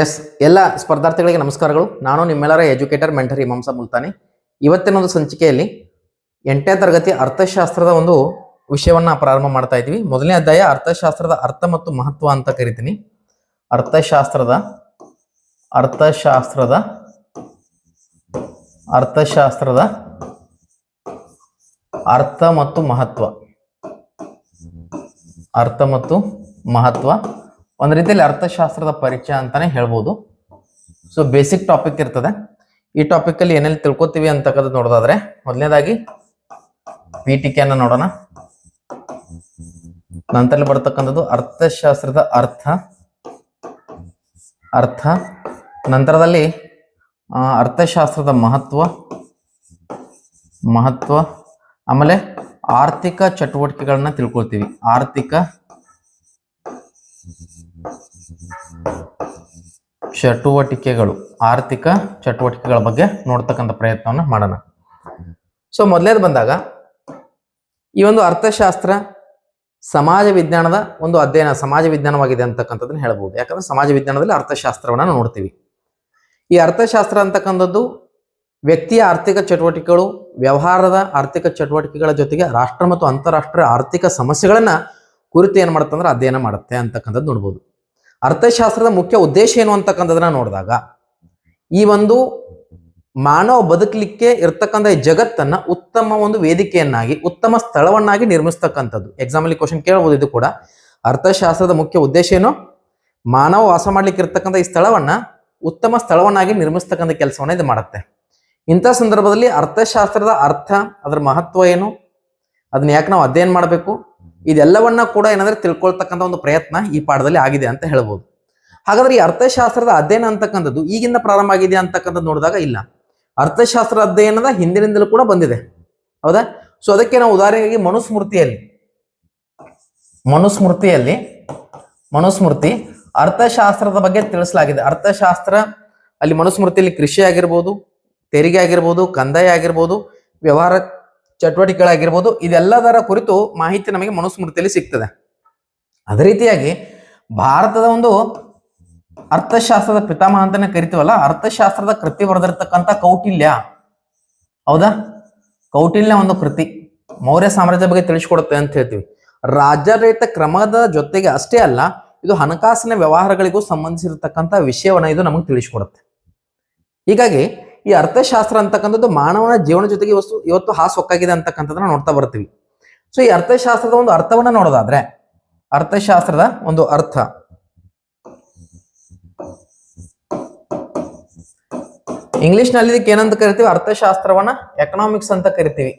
S ಎಲ್ಲ ಸ್ಪರ್ಧಾರ್ಥಿಗಳಿಗೆ ನಮಸ್ಕಾರಗಳು. ನಾನು ನಿಮ್ಮೆಲ್ಲರ ಎಜುಕೇಟರ್ ಮೆಂಟರ್ ಇಮಾಂಸ ಮುಲ್ತಾನಿ. ಇವತ್ತಿನ ಒಂದು ಸಂಚಿಕೆಯಲ್ಲಿ ಎಂಟನೇ ತರಗತಿ ಅರ್ಥಶಾಸ್ತ್ರದ ಒಂದು ವಿಷಯವನ್ನ ಪ್ರಾರಂಭ ಮಾಡ್ತಾ ಇದ್ದೀವಿ. ಮೊದಲನೇ ಅಧ್ಯಾಯ, ಅರ್ಥಶಾಸ್ತ್ರದ ಅರ್ಥ ಮತ್ತು ಮಹತ್ವ ಅಂತ ಕರಿತೀನಿ. ಅರ್ಥಶಾಸ್ತ್ರದ ಅರ್ಥಶಾಸ್ತ್ರದ ಅರ್ಥಶಾಸ್ತ್ರದ ಅರ್ಥ ಮತ್ತು ಮಹತ್ವ. ಅರ್ಥ ಮತ್ತು ಮಹತ್ವ. ಒಂದು ರೀತಿಯಲ್ಲಿ ಅರ್ಥಶಾಸ್ತ್ರದ ಪರಿಚಯ ಅಂತಾನೆ ಹೇಳ್ಬೋದು. ಸೊ ಬೇಸಿಕ್ ಟಾಪಿಕ್ ಇರ್ತದೆ. ಈ ಟಾಪಿಕ್ ಅಲ್ಲಿ ಏನೆಲ್ಲ ತಿಳ್ಕೊತೀವಿ ಅಂತಕ್ಕಂಥದ್ದು ನೋಡೋದಾದ್ರೆ, ಮೊದಲನೇದಾಗಿ ಪೀಠಿಕೆಯನ್ನ ನೋಡೋಣ. ನಂತರ ಬರ್ತಕ್ಕಂಥದ್ದು ಅರ್ಥಶಾಸ್ತ್ರದ ಅರ್ಥ. ಅರ್ಥ. ನಂತರದಲ್ಲಿ ಅರ್ಥಶಾಸ್ತ್ರದ ಮಹತ್ವ. ಮಹತ್ವ. ಆಮೇಲೆ ಆರ್ಥಿಕ ಚಟುವಟಿಕೆಗಳನ್ನ ತಿಳ್ಕೊಳ್ತೀವಿ. ಆರ್ಥಿಕ ಚಟುವಟಿಕೆಗಳು, ಆರ್ಥಿಕ ಚಟುವಟಿಕೆಗಳ ಬಗ್ಗೆ ನೋಡ್ತಕ್ಕಂಥ ಪ್ರಯತ್ನವನ್ನು ಮಾಡೋಣ. ಸೊ ಮೊದಲೇದು ಬಂದಾಗ ಈ ಒಂದು ಅರ್ಥಶಾಸ್ತ್ರ ಸಮಾಜ ವಿಜ್ಞಾನದ ಒಂದು ಅಧ್ಯಯನ, ಸಮಾಜ ವಿಜ್ಞಾನವಾಗಿದೆ ಅಂತಕ್ಕಂಥದ್ದನ್ನ ಹೇಳ್ಬೋದು. ಯಾಕಂದ್ರೆ ಸಮಾಜ ವಿಜ್ಞಾನದಲ್ಲಿ ಅರ್ಥಶಾಸ್ತ್ರವನ್ನ ನೋಡ್ತೀವಿ. ಈ ಅರ್ಥಶಾಸ್ತ್ರ ಅಂತಕ್ಕಂಥದ್ದು ವ್ಯಕ್ತಿಯ ಆರ್ಥಿಕ ಚಟುವಟಿಕೆಗಳು, ವ್ಯವಹಾರದ ಆರ್ಥಿಕ ಚಟುವಟಿಕೆಗಳ ಜೊತೆಗೆ ರಾಷ್ಟ್ರ ಮತ್ತು ಅಂತಾರಾಷ್ಟ್ರೀಯ ಆರ್ಥಿಕ ಸಮಸ್ಯೆಗಳನ್ನ ಕುರಿತು ಏನ್ ಮಾಡುತ್ತಂದ್ರೆ ಅಧ್ಯಯನ ಮಾಡುತ್ತೆ ಅಂತಕ್ಕಂಥದ್ದು ನೋಡ್ಬೋದು. ಅರ್ಥಶಾಸ್ತ್ರದ ಮುಖ್ಯ ಉದ್ದೇಶ ಏನು ಅಂತಕ್ಕಂಥದ್ದನ್ನ ನೋಡಿದಾಗ, ಈ ಒಂದು ಮಾನವ ಬದುಕಲಿಕ್ಕೆ ಇರ್ತಕ್ಕಂಥ ಈ ಜಗತ್ತನ್ನ ಉತ್ತಮ ಒಂದು ವೇದಿಕೆಯನ್ನಾಗಿ, ಉತ್ತಮ ಸ್ಥಳವನ್ನಾಗಿ ನಿರ್ಮಿಸ್ತಕ್ಕಂಥದ್ದು. ಎಕ್ಸಾಮಲ್ಲಿ ಕ್ವಶನ್ ಕೇಳಬಹುದು ಇದು ಕೂಡ. ಅರ್ಥಶಾಸ್ತ್ರದ ಮುಖ್ಯ ಉದ್ದೇಶ ಏನು? ಮಾನವ ವಾಸ ಮಾಡ್ಲಿಕ್ಕೆ ಇರ್ತಕ್ಕಂಥ ಈ ಸ್ಥಳವನ್ನ ಉತ್ತಮ ಸ್ಥಳವನ್ನಾಗಿ ನಿರ್ಮಿಸ್ತಕ್ಕಂಥ ಕೆಲಸವನ್ನ ಇದು ಮಾಡುತ್ತೆ. ಇಂಥ ಸಂದರ್ಭದಲ್ಲಿ ಅರ್ಥಶಾಸ್ತ್ರದ ಅರ್ಥ, ಅದರ ಮಹತ್ವ ಏನು? ಅದನ್ನ ಯಾಕೆ ನಾವು ಅಧ್ಯಯನ ಮಾಡಬೇಕು? ಇದೆಲ್ಲವನ್ನ ಕೂಡ ಏನಂದ್ರೆ ತಿಳ್ಕೊಳ್ತಕ್ಕಂಥ ಒಂದು ಪ್ರಯತ್ನ ಈ ಪಾಠದಲ್ಲಿ ಆಗಿದೆ ಅಂತ ಹೇಳ್ಬೋದು. ಹಾಗಾದ್ರೆ ಈ ಅರ್ಥಶಾಸ್ತ್ರದ ಅಧ್ಯಯನ ಅಂತಕ್ಕಂಥದ್ದು ಈಗಿಂದ ಪ್ರಾರಂಭ ಆಗಿದೆ ಅಂತಕ್ಕಂಥದ್ದು ನೋಡಿದಾಗ ಇಲ್ಲ. ಅರ್ಥಶಾಸ್ತ್ರ ಅಧ್ಯಯನದ ಹಿಂದಿನಿಂದಲೂ ಕೂಡ ಬಂದಿದೆ. ಹೌದಾ? ಸೊ ಅದಕ್ಕೆ ನಾವು ಉದಾಹರಣೆಗೆ ಮನುಸ್ಮೃತಿಯಲ್ಲಿ ಮನುಸ್ಮೃತಿಯಲ್ಲಿ, ಮನುಸ್ಮೃತಿ ಅರ್ಥಶಾಸ್ತ್ರದ ಬಗ್ಗೆ ತಿಳಿಸಲಾಗಿದೆ. ಅರ್ಥಶಾಸ್ತ್ರ ಅಲ್ಲಿ ಮನುಸ್ಮೃತಿಯಲ್ಲಿ ಕೃಷಿ ಆಗಿರ್ಬೋದು, ತೆರಿಗೆ ಆಗಿರ್ಬೋದು, ಕಂದಾಯ ಆಗಿರ್ಬೋದು, ವ್ಯವಹಾರ ಚಟುವಟಿಕೆಗಳಾಗಿರ್ಬೋದು, ಇದೆಲ್ಲದರ ಕುರಿತು ಮಾಹಿತಿ ನಮಗೆ ಮನುಸ್ಮೃತಿಯಲ್ಲಿ ಸಿಗ್ತದೆ. ಅದೇ ರೀತಿಯಾಗಿ ಭಾರತದ ಒಂದು ಅರ್ಥಶಾಸ್ತ್ರದ ಪಿತಾಮಹ ಅಂತಾನೆ ಕರಿತೀವಲ್ಲ, ಅರ್ಥಶಾಸ್ತ್ರದ ಕೃತಿ ಬರೆದಿರ್ತಕ್ಕಂಥ ಕೌಟಿಲ್ಯ. ಹೌದಾ? ಕೌಟಿಲ್ಯ ಒಂದು ಕೃತಿ. ಮೌರ್ಯ ಸಾಮ್ರಾಜ್ಯ ಬಗ್ಗೆ ತಿಳಿಸ್ಕೊಡುತ್ತೆ ಅಂತ ಹೇಳ್ತೀವಿ. ರಾಜ್ಯಾಡಳಿತ ಕ್ರಮದ ಜೊತೆಗೆ ಅಷ್ಟೇ ಅಲ್ಲ, ಇದು ಹಣಕಾಸಿನ ವ್ಯವಹಾರಗಳಿಗೂ ಸಂಬಂಧಿಸಿರ್ತಕ್ಕಂಥ ವಿಷಯವನ್ನ ಇದು ನಮಗೆ ತಿಳಿಸ್ಕೊಡುತ್ತೆ. ಹೀಗಾಗಿ ಈ ಅರ್ಥಶಾಸ್ತ್ರ ಅಂತಕ್ಕಂಥದ್ದು ಮಾನವನ ಜೀವನ ಜೊತೆಗೆ ಇವತ್ತು ಇವತ್ತು ಹಾಸೊಕ್ಕಾಗಿದೆ ಅಂತಕ್ಕಂಥದ್ದನ್ನ ನೋಡ್ತಾ ಬರ್ತೀವಿ. ಸೊ ಈ ಅರ್ಥಶಾಸ್ತ್ರದ ಒಂದು ಅರ್ಥವನ್ನ ನೋಡೋದಾದ್ರೆ, ಅರ್ಥಶಾಸ್ತ್ರದ ಒಂದು ಅರ್ಥ. ಇಂಗ್ಲಿಷ್ನಲ್ಲಿ ಇದಕ್ಕೆ ಏನಂತ ಕರಿತೀವಿ? ಅರ್ಥಶಾಸ್ತ್ರವನ್ನ ಎಕನಾಮಿಕ್ಸ್ ಅಂತ ಕರಿತೀವಿ.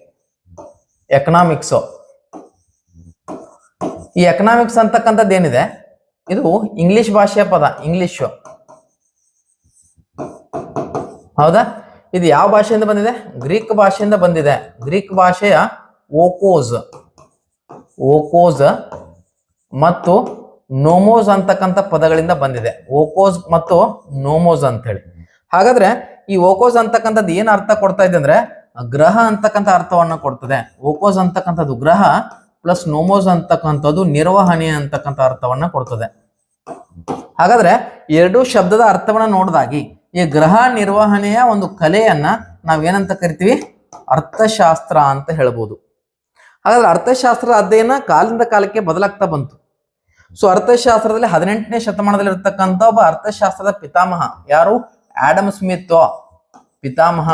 ಎಕನಾಮಿಕ್ಸ್ ಈ ಎಕನಾಮಿಕ್ಸ್ ಅಂತಕ್ಕಂಥದ್ದು ಏನಿದೆ? ಇದು ಇಂಗ್ಲಿಷ್ ಭಾಷೆಯ ಪದ, ಇಂಗ್ಲಿಷ್. ಹೌದಾ? ಇದು ಯಾವ ಭಾಷೆಯಿಂದ ಬಂದಿದೆ? ಗ್ರೀಕ್ ಭಾಷೆಯಿಂದ ಬಂದಿದೆ. ಗ್ರೀಕ್ ಭಾಷೆಯ ಓಕೋಸ್ ಓಕೋಸ್ ಮತ್ತು ನೋಮೋಸ್ ಅಂತಕ್ಕಂಥ ಪದಗಳಿಂದ ಬಂದಿದೆ. ಓಕೋಸ್ ಮತ್ತು ನೋಮೋಸ್ ಅಂತ ಹೇಳಿ ಹಾಗಾದ್ರೆ ಈ ಓಕೋಸ್ ಅಂತಕ್ಕಂಥದ್ದು ಏನು ಅರ್ಥ ಕೊಡ್ತಾ ಇದೆ ಅಂದ್ರೆ ಗ್ರಹ ಅಂತಕ್ಕಂಥ ಅರ್ಥವನ್ನು ಕೊಡ್ತದೆ. ಓಕೋಸ್ ಅಂತಕ್ಕಂಥದ್ದು ಗ್ರಹ ಪ್ಲಸ್ ನೋಮೋಸ್ ಅಂತಕ್ಕಂಥದ್ದು ನಿರ್ವಹಣೆ ಅಂತಕ್ಕಂಥ ಅರ್ಥವನ್ನ ಕೊಡ್ತದೆ. ಹಾಗಾದ್ರೆ ಎರಡು ಶಬ್ದದ ಅರ್ಥವನ್ನ ನೋಡಿದಾಗಿ ಈ ಗ್ರಹ ನಿರ್ವಹಣೆಯ ಒಂದು ಕಲೆಯನ್ನ ನಾವೇನಂತ ಕರಿತೀವಿ? ಅರ್ಥಶಾಸ್ತ್ರ ಅಂತ ಹೇಳ್ಬೋದು. ಹಾಗಾದ್ರೆ ಅರ್ಥಶಾಸ್ತ್ರದ ಅಧ್ಯಯನ ಕಾಲದಿಂದ ಕಾಲಕ್ಕೆ ಬದಲಾಗ್ತಾ ಬಂತು. ಸೊ ಅರ್ಥಶಾಸ್ತ್ರದಲ್ಲಿ ಹದಿನೆಂಟನೇ ಶತಮಾನದಲ್ಲಿ ಇರತಕ್ಕಂತ ಒಬ್ಬ ಅರ್ಥಶಾಸ್ತ್ರದ ಪಿತಾಮಹ ಯಾರು? Adam Smith. ಪಿತಾಮಹ.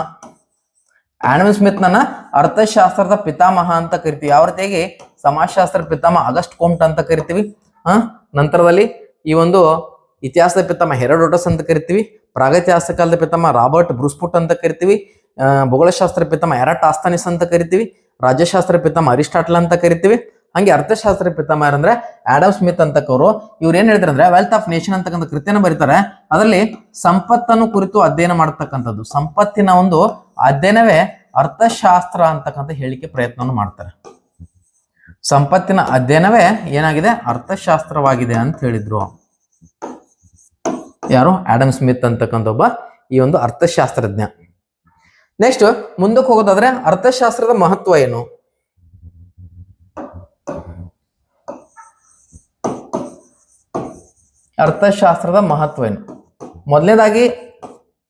ಆಡಮ್ ಸ್ಮಿತ್ ಅರ್ಥಶಾಸ್ತ್ರದ ಪಿತಾಮಹ ಅಂತ ಕರಿತೀವಿ. ಯಾವ ರೀತಿಯಾಗಿ? ಸಮಾಜಶಾಸ್ತ್ರ ಪಿತಾಮಹ ಆಗಸ್ಟ್ ಕೋಮ್ಟ್ ಅಂತ ಕರಿತೀವಿ. ಆ ನಂತರದಲ್ಲಿ ಈ ಒಂದು ಇತಿಹಾಸದ ಪಿತಾಮ ಹೆರೋಡೋಟಸ್ ಅಂತ ಕರಿತೀವಿ ಪ್ರಾಗತಿಹಾಸ ಕಾಲದ ಪಿತಾಮ ರಾಬರ್ಟ್ ಬ್ರೂಸ್ಪುಟ್ ಅಂತ ಕರಿತೀವಿ ಭೂಗೋಳಶಾಸ್ತ್ರ ಪಿತಾಮ ಎರಟ್ ಆಸ್ತಾನಿಸ್ ಅಂತ ಕರಿತೀವಿ ರಾಜ್ಯಶಾಸ್ತ್ರ ಪಿತಾಮ ಅರಿಸ್ಟಾಟ್ಲ್ ಅಂತ ಕರಿತೀವಿ, ಹಂಗೆ ಅರ್ಥಶಾಸ್ತ್ರ ಪಿತಾಮ ಯಾರಂದ್ರೆ ಆಡಮ್ ಸ್ಮಿತ್ ಅಂತಕ್ಕವರು ಇವ್ರು ಏನ್ ಹೇಳ್ತಾರೆ ಅಂದ್ರೆ ವೆಲ್ತ್ ಆಫ್ ನೇಷನ್ ಅಂತಕ್ಕಂಥ ಕೃತಿಯನ್ನು ಬರೀತಾರೆ. ಅದರಲ್ಲಿ ಸಂಪತ್ತನ್ನು ಕುರಿತು ಅಧ್ಯಯನ ಮಾಡತಕ್ಕಂಥದ್ದು. ಸಂಪತ್ತಿನ ಒಂದು ಅಧ್ಯಯನವೇ ಅರ್ಥಶಾಸ್ತ್ರ ಅಂತಕ್ಕಂಥ ಹೇಳಿಕೆ ಪ್ರಯತ್ನವನ್ನು ಮಾಡ್ತಾರೆ. ಸಂಪತ್ತಿನ ಅಧ್ಯಯನವೇ ಏನಾಗಿದೆ? ಅರ್ಥಶಾಸ್ತ್ರವಾಗಿದೆ ಅಂತ ಹೇಳಿದ್ರು. ಯಾರು? ಆಡಮ್ ಸ್ಮಿತ್ ಅಂತಕ್ಕಂಥ ಒಬ್ಬ ಈ ಒಂದು ಅರ್ಥಶಾಸ್ತ್ರಜ್ಞ. ನೆಕ್ಸ್ಟ್ ಮುಂದಕ್ಕೆ ಹೋಗೋದಾದ್ರೆ ಅರ್ಥಶಾಸ್ತ್ರದ ಮಹತ್ವ ಏನು? ಅರ್ಥಶಾಸ್ತ್ರದ ಮಹತ್ವ ಏನು? ಮೊದಲನೇದಾಗಿ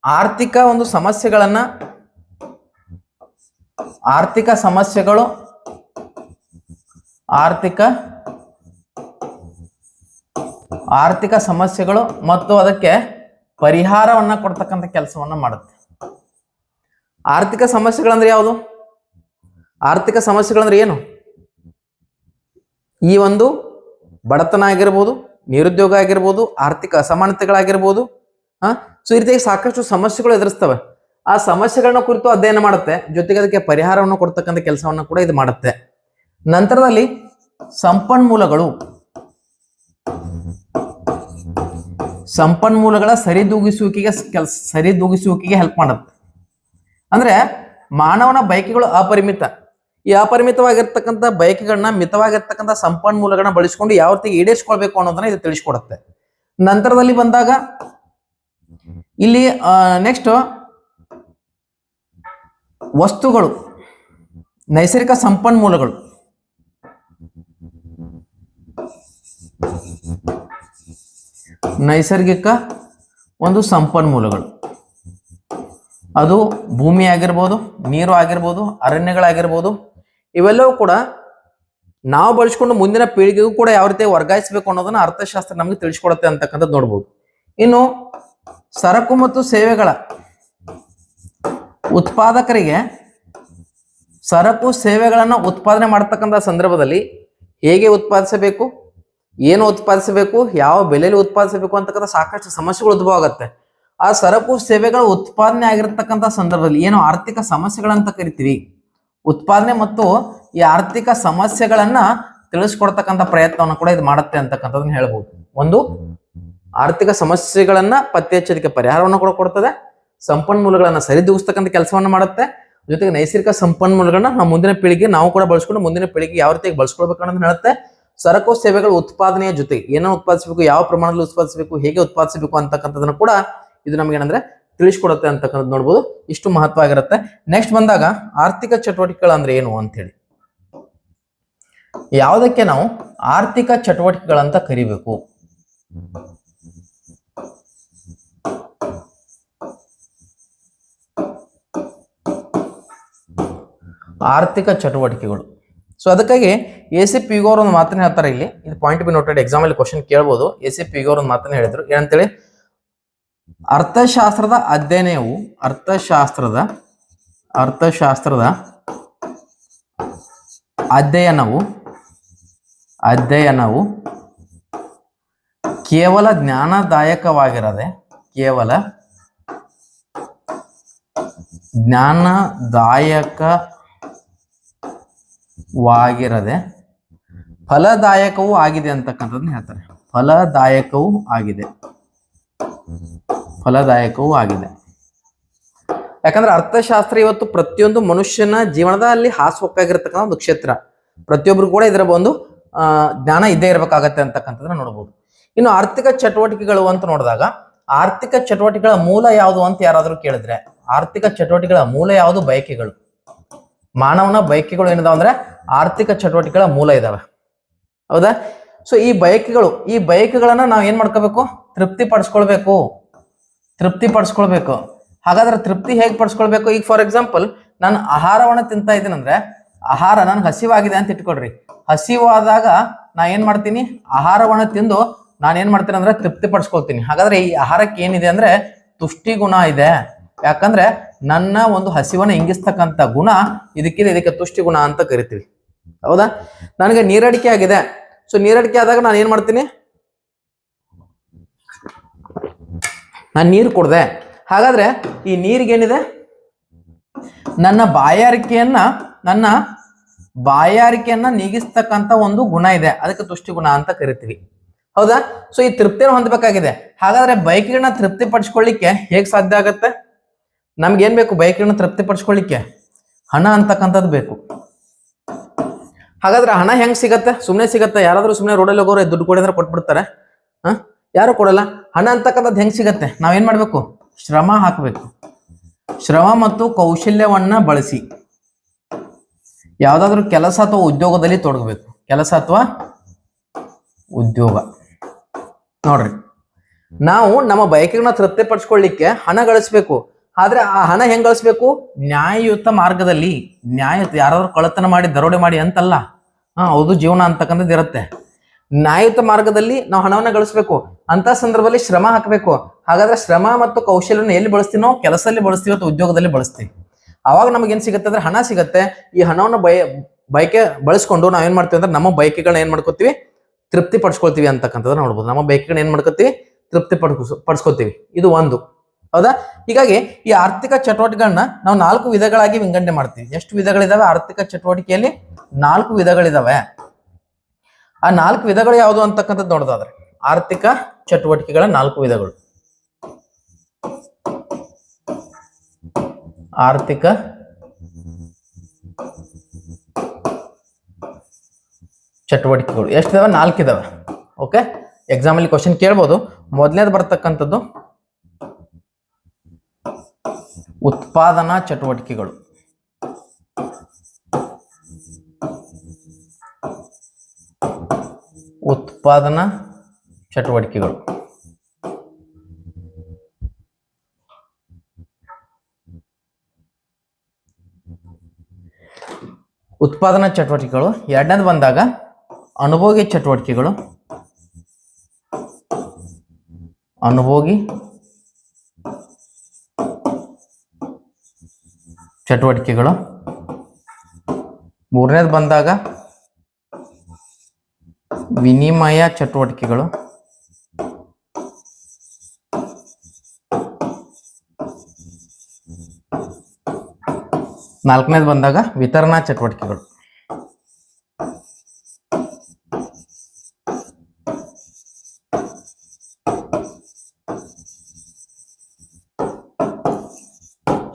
ಆರ್ಥಿಕ ಒಂದು ಸಮಸ್ಯೆಗಳನ್ನ ಆರ್ಥಿಕ ಸಮಸ್ಯೆಗಳು, ಆರ್ಥಿಕ ಆರ್ಥಿಕ ಸಮಸ್ಯೆಗಳು ಮತ್ತು ಅದಕ್ಕೆ ಪರಿಹಾರವನ್ನ ಕೊಡ್ತಕ್ಕಂಥ ಕೆಲಸವನ್ನ ಮಾಡುತ್ತೆ. ಆರ್ಥಿಕ ಸಮಸ್ಯೆಗಳಂದ್ರೆ ಯಾವುದು? ಆರ್ಥಿಕ ಸಮಸ್ಯೆಗಳಂದ್ರೆ ಏನು? ಈ ಒಂದು ಬಡತನ ಆಗಿರ್ಬೋದು, ನಿರುದ್ಯೋಗ ಆಗಿರ್ಬೋದು, ಆರ್ಥಿಕ ಅಸಮಾನತೆಗಳಾಗಿರ್ಬೋದು, ಹಾ? ಸೊ ಈ ರೀತಿಯಾಗಿ ಸಾಕಷ್ಟು ಸಮಸ್ಯೆಗಳು ಎದುರಿಸ್ತವೆ. ಆ ಸಮಸ್ಯೆಗಳನ್ನ ಕುರಿತು ಅಧ್ಯಯನ ಮಾಡುತ್ತೆ. ಜೊತೆಗೆ ಅದಕ್ಕೆ ಪರಿಹಾರವನ್ನು ಕೊಡ್ತಕ್ಕಂಥ ಕೆಲಸವನ್ನು ಕೂಡ ಇದು ಮಾಡುತ್ತೆ. ನಂತರದಲ್ಲಿ ಸಂಪನ್ಮೂಲಗಳು. ಸಂಪನ್ಮೂಲಗಳ ಸರಿದೂಗಿಸುವಿಕೆಗೆ ಕೆಲಸ ಸರಿದೂಗಿಸುವಿಕೆಗೆ ಹೆಲ್ಪ್ ಮಾಡುತ್ತೆ. ಅಂದ್ರೆ ಮಾನವನ ಬಯಕೆಗಳು ಅಪರಿಮಿತ. ಈ ಅಪರಿಮಿತವಾಗಿರ್ತಕ್ಕಂಥ ಬಯಕೆಗಳನ್ನ ಮಿತವಾಗಿರ್ತಕ್ಕಂಥ ಸಂಪನ್ಮೂಲಗಳನ್ನ ಬಳಸಿಕೊಂಡು ಯಾವ ರೀತಿ ಈಡೇರಿಸ್ಕೊಳ್ಬೇಕು ಅನ್ನೋದನ್ನ ಇದು ತಿಳಿಸ್ಕೊಡುತ್ತೆ. ನಂತರದಲ್ಲಿ ಬಂದಾಗ ಇಲ್ಲಿ ನೆಕ್ಸ್ಟ್ ವಸ್ತುಗಳು, ನೈಸರ್ಗಿಕ ಸಂಪನ್ಮೂಲಗಳು. ನೈಸರ್ಗಿಕ ಒಂದು ಸಂಪನ್ಮೂಲಗಳು. ಅದು ಭೂಮಿ ಆಗಿರ್ಬೋದು, ನೀರು ಆಗಿರ್ಬೋದು, ಅರಣ್ಯಗಳಾಗಿರ್ಬೋದು, ಇವೆಲ್ಲವೂ ಕೂಡ ನಾವು ಬಳಸ್ಕೊಂಡು ಮುಂದಿನ ಪೀಳಿಗೆಗೂ ಕೂಡ ಯಾವ ರೀತಿ ವರ್ಗಾಯಿಸಬೇಕು ಅನ್ನೋದನ್ನ ಅರ್ಥಶಾಸ್ತ್ರ ನಮಗೆ ತಿಳಿಸ್ಕೊಡುತ್ತೆ ಅಂತಕ್ಕಂಥದ್ದು ನೋಡ್ಬೋದು. ಇನ್ನು ಸರಕು ಮತ್ತು ಸೇವೆಗಳ ಉತ್ಪಾದಕರಿಗೆ ಸರಕು, ಸೇವೆಗಳನ್ನು ಉತ್ಪಾದನೆ ಮಾಡತಕ್ಕಂಥ ಸಂದರ್ಭದಲ್ಲಿ ಹೇಗೆ ಉತ್ಪಾದಿಸಬೇಕು ಏನು ಉತ್ಪಾದಿಸಬೇಕು, ಯಾವ ಬೆಲೆಯಲ್ಲಿ ಉತ್ಪಾದಿಸಬೇಕು ಅಂತಕ್ಕಂಥ ಸಾಕಷ್ಟು ಸಮಸ್ಯೆಗಳು ಉದ್ಭವ ಆಗುತ್ತೆ. ಆ ಸರಕು ಸೇವೆಗಳ ಉತ್ಪಾದನೆ ಆಗಿರತಕ್ಕಂಥ ಸಂದರ್ಭದಲ್ಲಿ ಏನು ಆರ್ಥಿಕ ಸಮಸ್ಯೆಗಳಂತ ಕರಿತೀವಿ? ಉತ್ಪಾದನೆ ಮತ್ತು ಈ ಆರ್ಥಿಕ ಸಮಸ್ಯೆಗಳನ್ನ ತಿಳಿಸ್ಕೊಡ್ತಕ್ಕಂಥ ಪ್ರಯತ್ನವನ್ನು ಕೂಡ ಇದು ಮಾಡುತ್ತೆ ಅಂತಕ್ಕಂಥದ್ದನ್ನ ಹೇಳ್ಬೋದು. ಒಂದು, ಆರ್ಥಿಕ ಸಮಸ್ಯೆಗಳನ್ನ ಪತ್ತೆ ಪರಿಹಾರವನ್ನು ಕೂಡ ಕೊಡ್ತದೆ. ಸಂಪನ್ಮೂಲಗಳನ್ನ ಸರಿದೂಗಿಸ್ತಕ್ಕಂಥ ಕೆಲಸವನ್ನು ಮಾಡುತ್ತೆ. ಜೊತೆಗೆ ನೈಸರ್ಗಿಕ ಸಂಪನ್ಮೂಲಗಳನ್ನ ನಾವು ಮುಂದಿನ ಪೀಳಿಗೆ ನಾವು ಕೂಡ ಬಳಸ್ಕೊಂಡು ಮುಂದಿನ ಪೀಳಿಗೆ ಯಾವ ರೀತಿಯಾಗಿ ಬಳಸ್ಕೊಳ್ಬೇಕು ಅನ್ನೋದನ್ನ ಹೇಳುತ್ತೆ. ಸರಕು ಸೇವೆಗಳ ಉತ್ಪಾದನೆಯ ಜೊತೆ ಏನೋ ಉತ್ಪಾದಿಸಬೇಕು, ಯಾವ ಪ್ರಮಾಣದಲ್ಲಿ ಉತ್ಪಾದಿಸಬೇಕು, ಹೇಗೆ ಉತ್ಪಾದಿಸಬೇಕು ಅಂತಕ್ಕಂಥದ್ದನ್ನು ಕೂಡ ಇದು ನಮ್ಗೆ ಏನಂದ್ರೆ ತಿಳಿಸ್ಕೊಡುತ್ತೆ ಅಂತಕ್ಕಂಥದ್ದು ನೋಡ್ಬೋದು. ಇಷ್ಟು ಮಹತ್ವ ಆಗಿರುತ್ತೆ. ನೆಕ್ಸ್ಟ್ ಬಂದಾಗ ಆರ್ಥಿಕ ಚಟುವಟಿಕೆಗಳು ಅಂದ್ರೆ ಏನು ಅಂತೇಳಿ. ಯಾವುದಕ್ಕೆ ನಾವು ಆರ್ಥಿಕ ಚಟುವಟಿಕೆಗಳಂತ ಕರಿಬೇಕು? ಆರ್ಥಿಕ ಚಟುವಟಿಕೆಗಳು. ಸೊ ಅದಕ್ಕಾಗಿ ಎ ಸಿ ಪಿ ಗೋರ್ ಒಂದು ಮಾತನ್ನ ಹೇಳ್ತಾರೆ ಇಲ್ಲಿ. ಇದು ಪಾಯಿಂಟ್ ಬಿ ನೋಟೆಡ್ ಎಕ್ಸಾಮ್ ಅಲ್ಲಿ ಕ್ವಶನ್ ಕೇಳ್ಬೋದು. ಎ ಸಿ ಪಿ ಗೋರ್ ಒಂದು ಮಾತನ್ನ ಹೇಳಿದ್ರು. ಏನಂತೇಳಿ? ಅರ್ಥಶಾಸ್ತ್ರದ ಅಧ್ಯಯನವು ಅರ್ಥಶಾಸ್ತ್ರದ ಅರ್ಥಶಾಸ್ತ್ರದ ಅಧ್ಯಯನವು ಅಧ್ಯಯನವು ಕೇವಲ ಜ್ಞಾನದಾಯಕವಾಗಿರದೆ, ಕೇವಲ ಜ್ಞಾನದಾಯಕವಾಗಿರದೆ ಫಲದಾಯಕವೂ ಆಗಿದೆ ಅಂತಕ್ಕಂಥದ್ದನ್ನ ಹೇಳ್ತಾರೆ. ಫಲದಾಯಕವೂ ಆಗಿದೆ. ಫಲದಾಯಕವೂ ಆಗಿದೆ. ಯಾಕಂದ್ರೆ ಅರ್ಥಶಾಸ್ತ್ರ ಇವತ್ತು ಪ್ರತಿಯೊಂದು ಮನುಷ್ಯನ ಜೀವನದಲ್ಲಿ ಹಾಸುಹೊಕ್ಕಾಗಿರ್ತಕ್ಕಂಥ ಒಂದು ಕ್ಷೇತ್ರ. ಪ್ರತಿಯೊಬ್ರು ಕೂಡ ಇದರ ಒಂದು ಜ್ಞಾನ ಇದ್ದೇ ಇರಬೇಕಾಗತ್ತೆ ಅಂತಕ್ಕಂಥದ್ದನ್ನ ನೋಡ್ಬೋದು. ಇನ್ನು ಆರ್ಥಿಕ ಚಟುವಟಿಕೆಗಳು ಅಂತ ನೋಡಿದಾಗ, ಆರ್ಥಿಕ ಚಟುವಟಿಕೆಗಳ ಮೂಲ ಯಾವುದು ಅಂತ ಯಾರಾದರೂ ಕೇಳಿದ್ರೆ, ಆರ್ಥಿಕ ಚಟುವಟಿಕೆಗಳ ಮೂಲ ಯಾವುದು ಬಯಕೆಗಳು? ಮಾನವನ ಬಯಕೆಗಳು ಏನಿದಾವ ಅಂದ್ರೆ ಆರ್ಥಿಕ ಚಟುವಟಿಕೆಗಳ ಮೂಲ ಇದಾವೆ. ಹೌದಾ? ಸೊ ಈ ಬಯಕೆಗಳು, ಈ ಬಯಕೆಗಳನ್ನ ನಾವು ಏನ್ ಮಾಡ್ಕೋಬೇಕು? ತೃಪ್ತಿ ಪಡಿಸ್ಕೊಳ್ಬೇಕು ತೃಪ್ತಿ ಪಡಿಸ್ಕೊಳ್ಬೇಕು ಹಾಗಾದ್ರೆ ತೃಪ್ತಿ ಹೇಗೆ ಪಡಿಸ್ಕೊಳ್ಬೇಕು? ಈಗ ಫಾರ್ ಎಕ್ಸಾಂಪಲ್ ನಾನು ಆಹಾರವನ್ನು ತಿಂತಾ ಇದ್ದೀನಂದ್ರೆ ಆಹಾರ ನನ್ಗೆ ಹಸಿವಾಗಿದೆ ಅಂತ ಇಟ್ಕೊಳ್ರಿ. ಹಸಿವಾದಾಗ ನಾ ಏನ್ ಮಾಡ್ತೀನಿ? ಆಹಾರವನ್ನು ತಿಂದು ನಾನು ಏನ್ ಮಾಡ್ತೀನಿ ಅಂದ್ರೆ ತೃಪ್ತಿ ಪಡಿಸ್ಕೊಳ್ತೀನಿ ಹಾಗಾದ್ರೆ ಈ ಆಹಾರಕ್ಕೆ ಏನಿದೆ ಅಂದ್ರೆ ತುಷ್ಟಿ ಗುಣ ಇದೆ. ಯಾಕಂದ್ರೆ ನನ್ನ ಒಂದು ಹಸಿವನ್ನ ಇಂಗಿಸ್ತಕ್ಕಂಥ ಗುಣ ಇದಕ್ಕಿದೆ. ಇದಕ್ಕೆ ತುಷ್ಟಿ ಗುಣ ಅಂತ ಕರಿತೀವಿ. ಹೌದಾ? ನನಗೆ ನೀರಡಿಕೆ ಆಗಿದೆ. ಸೊ ನೀರಡಿಕೆ ಆದಾಗ ನಾನು ಏನ್ ಮಾಡ್ತೀನಿ? ನಾನು ನೀರು ಕುಡ್ದೆ. ಹಾಗಾದ್ರೆ ಈ ನೀರಿಗೇನಿದೆ? ನನ್ನ ಬಾಯಾರಿಕೆಯನ್ನ ನನ್ನ ಬಾಯಾರಿಕೆಯನ್ನ ನೀಗಿಸ್ತಕ್ಕಂಥ ಒಂದು ಗುಣ ಇದೆ. ಅದಕ್ಕೆ ತುಷ್ಟಿ ಗುಣ ಅಂತ ಕರಿತೀವಿ. ಹೌದಾ? ಸೊ ಈ ತೃಪ್ತಿಯನ್ನು ಹೊಂದಬೇಕಾಗಿದೆ. ಹಾಗಾದ್ರೆ ಬೈಕ್ಗಳನ್ನ ತೃಪ್ತಿ ಪಡಿಸ್ಕೊಳ್ಳಿಕ್ಕೆ ಹೇಗೆ ಸಾಧ್ಯ ಆಗತ್ತೆ? ನಮ್ಗೆ ಏನ್ ಬೇಕು ಬೈಕ್ಗಳನ್ನ ತೃಪ್ತಿ ಪಡಿಸ್ಕೊಳ್ಳಿಕ್ಕೆ ಹಣ ಅಂತಕ್ಕಂಥದ್ದು ಬೇಕು. ಹಾಗಾದ್ರೆ ಹಣ ಹೆಂಗ್ ಸಿಗತ್ತೆ? ಸುಮ್ಮನೆ ಸಿಗತ್ತೆ. ಯಾರಾದ್ರೂ ಸುಮ್ಮನೆ ರೋಡಲ್ಲಿ ಹೋಗೋರು ದುಡ್ಡು ಕೊಡಿದ್ರೆ ಕೊಟ್ಬಿಡ್ತಾರೆ. ಹಾ? ಯಾರು ಕೊಡಲ್ಲ? ಹಣ ಅಂತಕ್ಕಂಥದ್ದು ಹೆಂಗ್ ಸಿಗತ್ತೆ? ನಾವೇನ್ ಮಾಡ್ಬೇಕು? ಶ್ರಮ ಹಾಕಬೇಕು. ಶ್ರಮ ಮತ್ತು ಕೌಶಲ್ಯವನ್ನ ಬಳಸಿ. ಯಾವ್ದಾದ್ರು ಕೆಲಸ ಅಥವಾ ಉದ್ಯೋಗದಲ್ಲಿ ತೊಡಗಬೇಕು. ಕೆಲಸ ಅಥವಾ ಉದ್ಯೋಗ. ನೋಡ್ರಿ. ನಾವು ನಮ್ಮ ಬಯಕೆಗಳನ್ನ ತೃಪ್ತಿಪಡಿಸ್ಕೊಳ್ಳಿಕ್ಕೆ ಹಣ ಗಳಿಸ್ಬೇಕು. ಆದ್ರೆ ಆ ಹಣ ಹೆಂಗ್ ಗಳಿಸ್ಬೇಕು? ನ್ಯಾಯಯುತ ಮಾರ್ಗದಲ್ಲಿ ನ್ಯಾಯಯುತ ಯಾರಾದ್ರೂ ಕಳ್ಳತನ ಮಾಡಿ, ದರೋಡೆ ಮಾಡಿ ಅಂತಲ್ಲ, ಹಾ, ಹೌದು, ಜೀವನ ಅಂತಕ್ಕಂಥದ್ದು ಇರುತ್ತೆ. ನ್ಯಾಯಯುತ ಮಾರ್ಗದಲ್ಲಿ ನಾವು ಹಣವನ್ನ ಗಳಿಸ್ಬೇಕು. ಅಂತ ಸಂದರ್ಭದಲ್ಲಿ ಶ್ರಮ ಹಾಕಬೇಕು. ಹಾಗಾದ್ರೆ ಶ್ರಮ ಮತ್ತು ಕೌಶಲ್ಯನ ಎಲ್ಲಿ ಬಳಸ್ತೀವಿ ನಾವು ಕೆಲಸದಲ್ಲಿ ಬಳಸ್ತೀವಿ ಅಥವಾ ಉದ್ಯೋಗದಲ್ಲಿ ಬಳಸ್ತೀವಿ. ಅವಾಗ ನಮ್ಗೆ ಏನ್ ಸಿಗುತ್ತೆ ಅಂದ್ರೆ ಹಣ ಸಿಗುತ್ತೆ. ಈ ಹಣವನ್ನು ಬಯ, ಬಯಕೆ ಬಳಸ್ಕೊಂಡು ನಾವೇನ್ ಮಾಡ್ತೀವಿ ಅಂದ್ರೆ ನಮ್ಮ ಬಯಕೆಗಳನ್ನ ಏನ್ ಮಾಡ್ಕೋತೀವಿ? ತೃಪ್ತಿ ಪಡಿಸ್ಕೊಳ್ತೀವಿ ಅಂತಕ್ಕಂಥದ್ದು ನೋಡ್ಬೋದು. ನಮ್ಮ ಬಯಕೆಗಳನ್ನ ಏನ್ ಮಾಡ್ಕೋತೀವಿ? ತೃಪ್ತಿ ಪಡ್ಕೊ, ಪಡಿಸ್ಕೊತೀವಿ. ಇದು ಒಂದು. ಹೌದಾ? ಹೀಗಾಗಿ ಈ ಆರ್ಥಿಕ ಚಟುವಟಿಕೆಗಳನ್ನ ನಾವು ನಾಲ್ಕು ವಿಧಗಳಾಗಿ ವಿಂಗಡಣೆ ಮಾಡ್ತೀವಿ. ಎಷ್ಟು ವಿಧಗಳಿದಾವೆ? ಆರ್ಥಿಕ ಚಟುವಟಿಕೆಯಲ್ಲಿ ನಾಲ್ಕು ವಿಧಗಳಿದಾವೆ. ಆ ನಾಲ್ಕು ವಿಧಗಳು ಯಾವುದು ಅಂತಕ್ಕಂಥದ್ದು ನೋಡೋದಾದ್ರೆ, ಆರ್ಥಿಕ ಚಟುವಟಿಕೆಗಳ ನಾಲ್ಕು ವಿಧಗಳು. ಆರ್ಥಿಕ ಚಟುವಟಿಕೆಗಳು. ಎಷ್ಟಿದಾವೆ? ನಾಲ್ಕಿದಾವೆ. ಓಕೆ ಎಕ್ಸಾಮಲ್ಲಿ ಕ್ವಶನ್ ಕೇಳ್ಬೋದು. ಮೊದಲನೇದು ಬರ್ತಕ್ಕಂಥದ್ದು ಉತ್ಪಾದನಾ ಚಟುವಟಿಕೆಗಳು. ಉತ್ಪಾದನಾ ಚಟುವಟಿಕೆಗಳು. ಉತ್ಪಾದನಾ ಚಟುವಟಿಕೆಗಳು. ಎರಡನೇದು ಬಂದಾಗ ಅನುಭೋಗಿ ಚಟುವಟಿಕೆಗಳು. ಅನುಭೋಗಿ ಚಟುವಟಿಕೆಗಳು. ಮೂರನೇದು ಬಂದಾಗ ವಿನಿಮಯ ಚಟುವಟಿಕೆಗಳು. ನಾಲ್ಕನೇದು ಬಂದಾಗ ವಿತರಣಾ ಚಟುವಟಿಕೆಗಳು.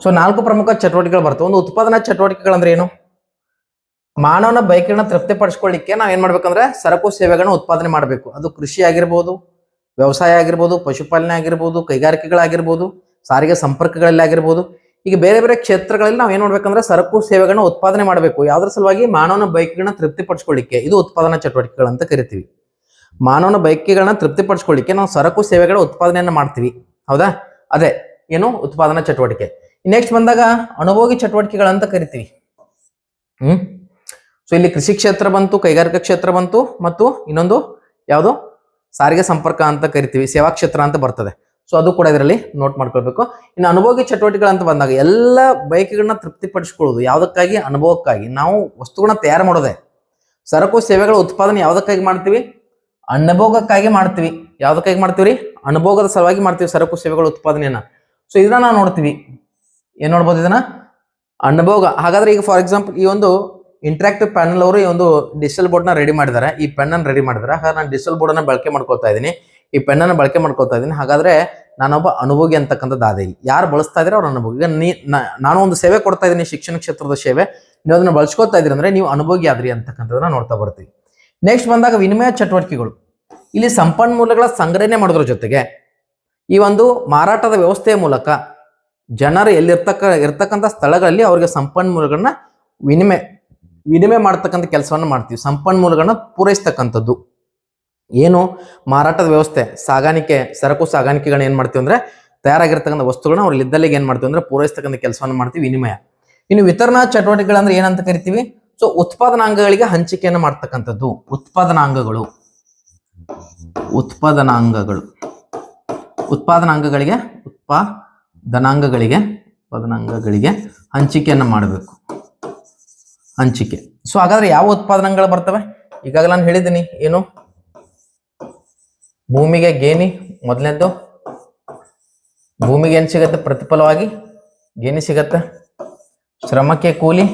ಸೊ ನಾಲ್ಕು ಪ್ರಮುಖ ಚಟುವಟಿಕೆಗಳು ಬರ್ತವೆ. ಒಂದು ಉತ್ಪಾದನಾ ಚಟುವಟಿಕೆಗಳಂದ್ರೆ ಏನು? ಮಾನವನ ಬಯಕೆಗಳನ್ನ ತೃಪ್ತಿಪಡಿಸ್ಕೊಳ್ಳಿಕ್ಕೆ ನಾವು ಏನ್ ಮಾಡ್ಬೇಕಂದ್ರೆ ಸರಕು ಸೇವೆಗಳನ್ನ ಉತ್ಪಾದನೆ ಮಾಡಬೇಕು. ಅದು ಕೃಷಿ ಆಗಿರ್ಬೋದು, ವ್ಯವಸಾಯ ಆಗಿರ್ಬೋದು, ಪಶುಪಾಲನೆ ಆಗಿರ್ಬೋದು, ಕೈಗಾರಿಕೆಗಳಾಗಿರ್ಬೋದು, ಸಾರಿಗೆ ಸಂಪರ್ಕಗಳಲ್ಲಿ ಆಗಿರ್ಬೋದು. ಈಗ ಬೇರೆ ಬೇರೆ ಕ್ಷೇತ್ರಗಳಲ್ಲಿ ನಾವು ಏನ್ ಮಾಡ್ಬೇಕಂದ್ರೆ ಸರಕು ಸೇವೆಗಳನ್ನ ಉತ್ಪಾದನೆ ಮಾಡಬೇಕು. ಯಾವ್ದ್ರ ಸಲುವಾಗಿ? ಮಾನವನ ಬೈಕ್ಗಳನ್ನ ತೃಪ್ತಿಪಡಿಸ್ಕೊಳ್ಳಿಕ್ಕೆ. ಇದು ಉತ್ಪಾದನಾ ಚಟುವಟಿಕೆಗಳು ಅಂತ ಕರಿತೀವಿ. ಮಾನವನ ಬಯಕೆಗಳನ್ನ ತೃಪ್ತಿಪಡಿಸ್ಕೊಳ್ಳಿಕ್ಕೆ ನಾವು ಸರಕು ಸೇವೆಗಳ ಉತ್ಪಾದನೆಯನ್ನು ಮಾಡ್ತೀವಿ. ಹೌದಾ? ಅದೇ, ಏನು? ಉತ್ಪಾದನಾ ಚಟುವಟಿಕೆ. ನೆಕ್ಸ್ಟ್ ಬಂದಾಗ ಅನುಭೋಗಿ ಚಟುವಟಿಕೆಗಳಂತ ಕರಿತೀವಿ. ಹ್ಮ್? ಸೊ ಇಲ್ಲಿ ಕೃಷಿ ಕ್ಷೇತ್ರ ಬಂತು, ಕೈಗಾರಿಕಾ ಕ್ಷೇತ್ರ ಬಂತು, ಮತ್ತು ಇನ್ನೊಂದು ಯಾವುದು? ಸಾರಿಗೆ ಸಂಪರ್ಕ ಅಂತ ಕರಿತೀವಿ, ಸೇವಾ ಕ್ಷೇತ್ರ ಅಂತ ಬರ್ತದೆ. ಸೊ ಅದು ಕೂಡ ಇದರಲ್ಲಿ ನೋಟ್ ಮಾಡ್ಕೊಳ್ಬೇಕು. ಇನ್ನು ಅನುಭೋಗಿ ಚಟುವಟಿಕೆಗಳು ಅಂತ ಬಂದಾಗ ಎಲ್ಲ ಬೈಕ್ಗಳನ್ನ ತೃಪ್ತಿಪಡಿಸ್ಕೊಳ್ಳೋದು ಯಾವುದಕ್ಕಾಗಿ? ಅನುಭವಕ್ಕಾಗಿ. ನಾವು ವಸ್ತುಗಳನ್ನ ತಯಾರು ಮಾಡೋದೆ. ಸರಕು, ಸೇವೆಗಳ ಉತ್ಪಾದನೆ ಯಾವುದಕ್ಕಾಗಿ ಮಾಡ್ತೀವಿ? ಅನುಭೋಗಕ್ಕಾಗಿ ಮಾಡ್ತೀವಿ. ಯಾವುದಕ್ಕಾಗಿ ಮಾಡ್ತೀವಿ ರೀ ಅನುಭೋಗದ ಸಲುವಾಗಿ ಮಾಡ್ತೀವಿ ಸರಕು, ಸೇವೆಗಳ ಉತ್ಪಾದನೆಯನ್ನ. ಸೊ ಇದನ್ನ ನಾವು ನೋಡ್ತೀವಿ. ಏನ್ ನೋಡ್ಬೋದು ಇದನ್ನ? ಅನುಭೋಗ. ಹಾಗಾದ್ರೆ ಈಗ ಫಾರ್ ಎಕ್ಸಾಂಪಲ್ ಈ ಒಂದು ಇಂಟ್ರಾಕ್ಟಿವ್ ಪ್ಯಾನಲ್ ಅವರು ಈ ಒಂದು ಡಿಜಿಟಲ್ ಬೋರ್ಡ್ನ ರೆಡಿ ಮಾಡಿದ್ದಾರೆ ಈ ಪೆನ್ನನ್ನು ರೆಡಿ ಮಾಡಿದ್ದಾರೆ ಹಾಗಾದ್ರೆ ನಾನು ಡಿಜಿಟಲ್ ಬೋರ್ಡ್ ಅನ್ನ ಬಳಕೆ ಮಾಡ್ಕೊತಾ ಇದ್ದೀನಿ. ಈ ಪೆನ್ನನ್ನು ಬಳಕೆ ಮಾಡ್ಕೊತಾ ಇದ್ದೀನಿ. ಹಾಗಾದ್ರೆ ನಾನೊಬ್ಬ ಅನುಭೋಗಿ ಅಂತಕ್ಕಂಥ ದಾದೆ ಯಾರು ಬಳಸ್ತಾ ಇದ್ರೆ ಅವ್ರ ಅನುಭೋಗಿ. ಈಗ ನೀ ನಾನು ಒಂದು ಸೇವೆ ಕೊಡ್ತಾ ಇದ್ದೀನಿ ಶಿಕ್ಷಣ ಕ್ಷೇತ್ರದ ಸೇವೆ. ನೀವು ಅದನ್ನ ಬಳಸ್ಕೊತಾ ಇದ್ರಿ ಅಂದ್ರೆ ನೀವು ಅನುಭೋಗಿ ಆದ್ರಿ ಅಂತಕ್ಕಂಥದ್ದನ್ನ ನೋಡ್ತಾ ಬರ್ತೀವಿ. ನೆಕ್ಸ್ಟ್ ಬಂದಾಗ ವಿನಿಮಯ ಚಟುವಟಿಕೆಗಳು. ಇಲ್ಲಿ ಸಂಪನ್ಮೂಲಗಳ ಸಂಗ್ರಹಣೆ ಮಾಡೋದ್ರ ಜೊತೆಗೆ ಈ ಒಂದು ಮಾರಾಟದ ವ್ಯವಸ್ಥೆಯ ಮೂಲಕ ಜನರು ಎಲ್ಲಿರ್ತಕ್ಕ, ಇರ್ತಕ್ಕಂಥ ಸ್ಥಳಗಳಲ್ಲಿ ಅವ್ರಿಗೆ ಸಂಪನ್ಮೂಲಗಳನ್ನ ವಿನಿಮಯ ವಿನಿಮಯ ಮಾಡ್ತಕ್ಕಂಥ ಕೆಲಸವನ್ನು ಮಾಡ್ತೀವಿ. ಸಂಪನ್ಮೂಲಗಳನ್ನ ಪೂರೈಸ್ತಕ್ಕಂಥದ್ದು. ಏನು? ಮಾರಾಟದ ವ್ಯವಸ್ಥೆ, ಸಾಗಾಣಿಕೆ, ಸರಕು ಸಾಗಾಣಿಕೆಗಳನ್ನ ಏನ್ ಮಾಡ್ತೀವಿ ಅಂದ್ರೆ, ತಯಾರಾಗಿರ್ತಕ್ಕಂಥ ವಸ್ತುಗಳನ್ನ ಅವ್ರ ಇದ್ದಲ್ಲಿಗೆ ಏನು ಮಾಡ್ತೀವಿ ಅಂದ್ರೆ, ಪೂರೈಸ್ತಕ್ಕಂಥ ಕೆಲಸವನ್ನು ಮಾಡ್ತೀವಿ, ವಿನಿಮಯ. ಇನ್ನು ವಿತರಣಾ ಚಟುವಟಿಕೆಗಳಂದ್ರೆ ಏನಂತ ಕರಿತೀವಿ? ಸೊ ಉತ್ಪಾದನಾಂಗಗಳಿಗೆ ಹಂಚಿಕೆಯನ್ನು ಮಾಡ್ತಕ್ಕಂಥದ್ದು. ಉತ್ಪಾದನಾಂಗಗಳು. ಉತ್ಪಾದನಾಂಗಗಳು. ಉತ್ಪಾದನಾಂಗಗಳಿಗೆ ಉತ್ಪಾದನಾಂಗಗಳಿಗೆ ಪದನಾಂಗಗಳಿಗೆ ಹಂಚಿಕೆಯನ್ನು ಮಾಡಬೇಕು. ಹಂಚಿಕೆ. ಸೊ ಹಾಗಾದ್ರೆ ಯಾವ ಉತ್ಪಾದನಾಂಗಗಳು ಬರ್ತವೆ? ಈಗಾಗಲೇ ನಾನು ಹೇಳಿದ್ದೀನಿ, ಏನು? ಭೂಮಿಗೆ ಗೇಣಿ, ಮೊದಲನೇದ್ದು ಭೂಮಿಗೆ ಏನು ಸಿಗತ್ತೆ? ಪ್ರತಿಫಲವಾಗಿ ಗೇಣಿ ಸಿಗತ್ತೆ. ಶ್ರಮಕ್ಕೆ ಕೂಲಿ,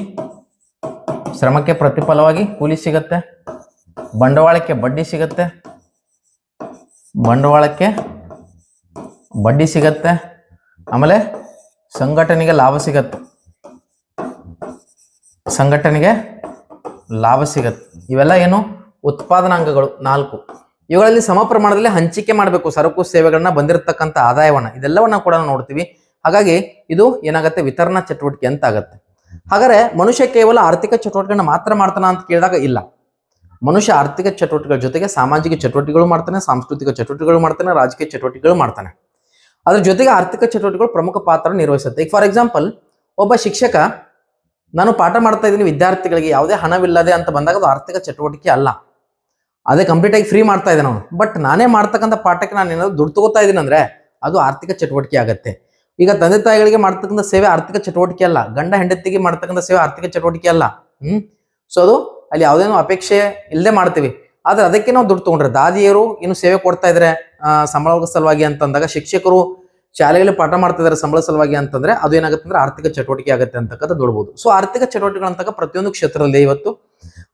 ಶ್ರಮಕ್ಕೆ ಪ್ರತಿಫಲವಾಗಿ ಕೂಲಿ ಸಿಗತ್ತೆ. ಬಂಡವಾಳಕ್ಕೆ ಬಡ್ಡಿ ಸಿಗತ್ತೆ. ಬಂಡವಾಳಕ್ಕೆ ಬಡ್ಡಿ ಸಿಗತ್ತೆ. ಆಮೇಲೆ ಸಂಘಟನೆಗೆ ಲಾಭ ಸಿಗತ್ತೆ. ಸಂಘಟನೆಗೆ ಲಾಭ ಸಿಗತ್ತೆ. ಇವೆಲ್ಲ ಏನು? ಉತ್ಪಾದನಾಂಗಗಳು ನಾಲ್ಕು. ಇವುಗಳಲ್ಲಿ ಸಮ ಪ್ರಮಾಣದಲ್ಲಿ ಹಂಚಿಕೆ ಮಾಡಬೇಕು. ಸರಕು ಸೇವೆಗಳನ್ನ ಬಂದಿರತಕ್ಕಂಥ ಆದಾಯವನ್ನ. ಇದೆಲ್ಲವನ್ನ ಕೂಡ ನೋಡ್ತೀವಿ. ಹಾಗಾಗಿ ಇದು ಏನಾಗುತ್ತೆ? ವಿತರಣಾ ಚಟುವಟಿಕೆ ಅಂತ ಆಗತ್ತೆ. ಹಾಗಾದ್ರೆ ಮನುಷ್ಯ ಕೇವಲ ಆರ್ಥಿಕ ಚಟುವಟಿಕೆಗಳನ್ನ ಮಾತ್ರ ಮಾಡ್ತಾನ ಅಂತ ಕೇಳಿದಾಗ ಇಲ್ಲ. ಮನುಷ್ಯ ಆರ್ಥಿಕ ಚಟುವಟಿಕೆಗಳ ಜೊತೆಗೆ ಸಾಮಾಜಿಕ ಚಟುವಟಿಕೆಗಳು ಮಾಡ್ತಾನೆ, ಸಾಂಸ್ಕೃತಿಕ ಚಟುವಟಿಕೆಗಳು ಮಾಡ್ತಾನೆ, ರಾಜಕೀಯ ಚಟುವಟಿಕೆಗಳು ಮಾಡ್ತಾನೆ. ಅದ್ರ ಜೊತೆಗೆ ಆರ್ಥಿಕ ಚಟುವಟಿಕೆಗಳು ಪ್ರಮುಖ ಪಾತ್ರ ನಿರ್ವಹಿಸುತ್ತೆ. ಈಗ ಫಾರ್ ಎಕ್ಸಾಂಪಲ್ ಒಬ್ಬ ಶಿಕ್ಷಕ, ನಾನು ಪಾಠ ಮಾಡ್ತಾ ಇದ್ದೀನಿ, ವಿದ್ಯಾರ್ಥಿಗಳಿಗೆ ಯಾವುದೇ ಹಣವಿಲ್ಲದೆ ಅಂತ ಬಂದಾಗ ಅದು ಆರ್ಥಿಕ ಚಟುವಟಿಕೆ ಅಲ್ಲ. ಅದೇ ಕಂಪ್ಲೀಟ್ ಆಗಿ ಫ್ರೀ ಮಾಡ್ತಾ ಇದ್ದಾನೆ ಅವನು. ಬಟ್ ನಾನೇ ಮಾಡ್ತಕ್ಕಂಥ ಪಾಠಕ್ಕೆ ನಾನು ಏನಾದ್ರು ದುಡ್ಡು ತಗೋತಾ ಇದ್ದೀನಿ ಅಂದ್ರೆ ಅದು ಆರ್ಥಿಕ ಚಟುವಟಿಕೆ ಆಗುತ್ತೆ. ಈಗ ತಂದೆ ತಾಯಿಗಳಿಗೆ ಮಾಡ್ತಕ್ಕಂಥ ಸೇವೆ ಆರ್ಥಿಕ ಚಟುವಟಿಕೆ ಅಲ್ಲ. ಗಂಡ ಹೆಂಡತಿಗೆ ಮಾಡ್ತಕ್ಕಂಥ ಸೇವೆ ಆರ್ಥಿಕ ಚಟುವಟಿಕೆ ಅಲ್ಲ. ಹ್ಞೂ ಸೊ ಅದು ಅಲ್ಲಿ ಯಾವುದೇನೋ ಅಪೇಕ್ಷೆ ಇಲ್ಲದೆ ಮಾಡ್ತೀವಿ. ಆದ್ರೆ ಅದಕ್ಕೆ ನಾವು ದುಡ್ಡು ತಗೊಂಡ್ರೆ, ದಾದಿಯರು ಇನ್ನು ಸೇವೆ ಕೊಡ್ತಾ ಇದ್ರೆ ಸಂಬಳ ಸಲುವಾಗಿ ಅಂತಂದಾಗ ಶಿಕ್ಷಕರು ಶಾಲೆಯಲ್ಲಿ ಪಾಠ ಮಾಡ್ತಾ ಇದ್ದಾರೆ ಸಂಬಳ ಸಲುವಾಗಿ ಅಂತಂದ್ರೆ ಅದು ಏನಾಗುತ್ತೆ ಅಂದ್ರೆ ಆರ್ಥಿಕ ಚಟುವಟಿಕೆ ಆಗುತ್ತೆ ಅಂತಕ್ಕಂಥ ನೋಡ್ಬೋದು. ಸೊ ಆರ್ಥಿಕ ಚಟುವಟಿಕೆಗಳು ಅಂತಕ್ಕ ಪ್ರತಿಯೊಂದು ಕ್ಷೇತ್ರದಲ್ಲಿ ಇವತ್ತು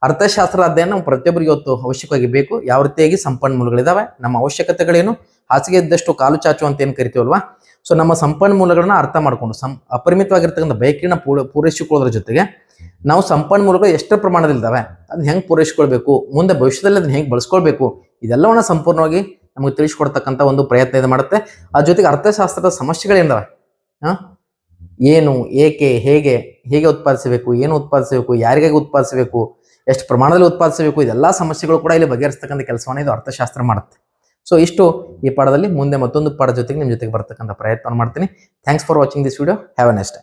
ಅರ್ಥಶಾಸ್ತ್ರ ಅಧ್ಯಯನ ಪ್ರತಿಯೊಬ್ಬರಿಗೆ ಇವತ್ತು ಅವಶ್ಯಕವಾಗಿ ಬೇಕು. ಯಾವ ರೀತಿಯಾಗಿ ಸಂಪನ್ಮೂಲಗಳಿದಾವೆ, ನಮ್ಮ ಅವಶ್ಯಕತೆಗಳೇನು, ಹಾಸಿಗೆ ಇದ್ದಷ್ಟು ಕಾಲು ಚಾಚು ಅಂತ ಏನು ಕರಿತೀವಲ್ವಾ? ಸೊ ನಮ್ಮ ಸಂಪನ್ಮೂಲಗಳನ್ನ ಅರ್ಥ ಮಾಡಿಕೊಂಡು, ಸಂ, ಅಪರಿಮಿತವಾಗಿರ್ತಕ್ಕಂಥ ಬೈಕಿನ ಪೂರ, ಪೂರೈಸಿಕೊಳ್ಳೋದ್ರ ಜೊತೆಗೆ ನಾವು ಸಂಪನ್ಮೂಲಗಳು ಎಷ್ಟು ಪ್ರಮಾಣದಲ್ಲಿದ್ದಾವೆ? ಅದನ್ನ ಹೆಂಗೆ ಪೂರೈಸ್ಕೊಳ್ಬೇಕು? ಮುಂದೆ ಭವಿಷ್ಯದಲ್ಲಿ ಅದನ್ನ ಹೆಂಗೆ ಬಳಸ್ಕೊಳ್ಬೇಕು? ಇದೆಲ್ಲವನ್ನ ಸಂಪೂರ್ಣವಾಗಿ ನಮಗೆ ತಿಳಿಸ್ಕೊಡ್ತಕ್ಕಂಥ ಒಂದು ಪ್ರಯತ್ನ ಇದು ಮಾಡುತ್ತೆ. ಅದ್ರ ಜೊತೆಗೆ ಅರ್ಥಶಾಸ್ತ್ರದ ಸಮಸ್ಯೆಗಳೇನಿದಾವೆ ಹಾಂ? ಏನು, ಏಕೆ, ಹೇಗೆ ಹೇಗೆ ಉತ್ಪಾದಿಸಬೇಕು, ಏನು ಉತ್ಪಾದಿಸಬೇಕು, ಯಾರಿಗಾಗಿ ಉತ್ಪಾದಿಸಬೇಕು, ಎಷ್ಟು ಪ್ರಮಾಣದಲ್ಲಿ ಉತ್ಪಾದಿಸಬೇಕು, ಇದೆಲ್ಲ ಸಮಸ್ಯೆಗಳು ಕೂಡ ಇಲ್ಲಿ ಬಗೆಹರಿಸ್ತಕ್ಕಂಥ ಕೆಲಸವನ್ನು ಇದು ಅರ್ಥಶಾಸ್ತ್ರ ಮಾಡುತ್ತೆ. ಸೊ ಇಷ್ಟು ಈ ಪಾಠದಲ್ಲಿ. ಮುಂದೆ ಮತ್ತೊಂದು ಪಾಠ ಜೊತೆಗೆ ನಿಮ್ಮ ಜೊತೆಗೆ ಬರ್ತಕ್ಕಂಥ ಪ್ರಯತ್ನ ಮಾಡ್ತೀನಿ. Thanks for watching this video have a next